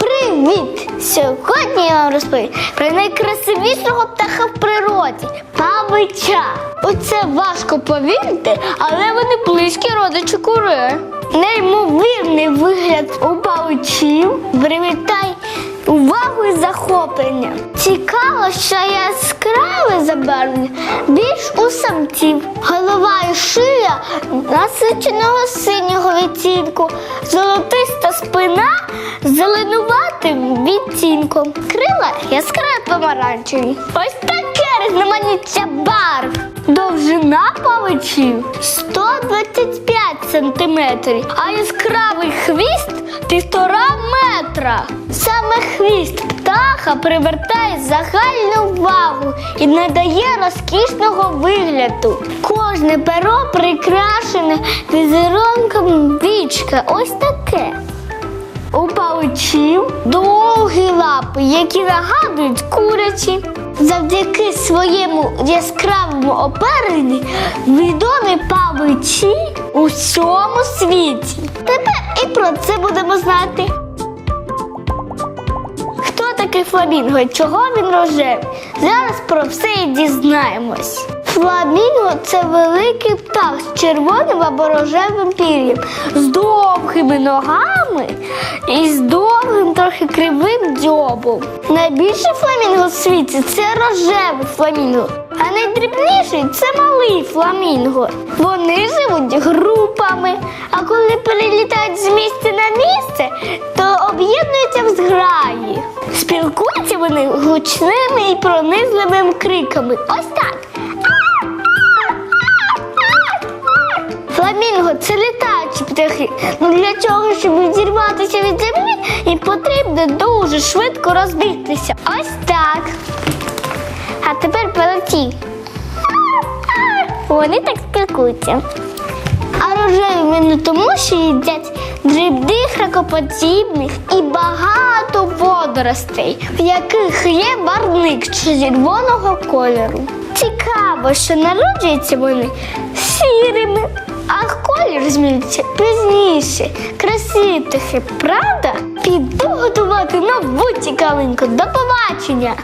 Привіт! Сьогодні я вам розповім про найкрасивішого птаха в природі павича. Оце важко повірити, але вони близькі родичі кури. Неймовірний вигляд у павичів привітай увагу і захоплення. Цікаво, що яскраве забарвлення більш у самців. Голова і шия насиченого синього відтінку, золотиста спина зеленуватим відтінком. Крила яскраві помаранчеві. Ось таке різноманіття барв. Довжина павичів 125 сантиметрів, а яскравий хвіст півтора метра. Саме хвіст птаха привертає загальну увагу і надає розкішного вигляду. Кожне перо прикрашене візерунком вічка. Ось таке. У павичів довгі лапи, які нагадують курячі. Завдяки своєму яскравому оперенні відомі павичі у всьому світі. Тепер і про це будемо знати. Хто такий фламінго? і Чого він рожевий? Зараз про все і дізнаємось. Фламінго це великий птах з червоним або рожевим пір'ям, з довгими ногами і з довгим, трохи кривим дзьобом. Найбільший фламінго в світі це рожевий фламінго, а найдрібніший це малий фламінго. Вони живуть групами, а коли перелітають з місця на місце, то об'єднуються в зграї. Спілкуються вони гучними і пронизливими криками. Ось так. Фламінго це літаючі птахи. Ну для цього, щоб відірватися від землі, їм потрібно дуже швидко розбігтися. Ось так. А тепер полеті. Вони так спілкуються. А рожеві вони тому, що їдять дрібних ракоподібних і багато водоростей, в яких є барвник червоного кольору. Цікаво, що народжуються вони сірими, а колір змінюється пізніше. Красиві правда? Піду готувати нову цікавинку. До побачення!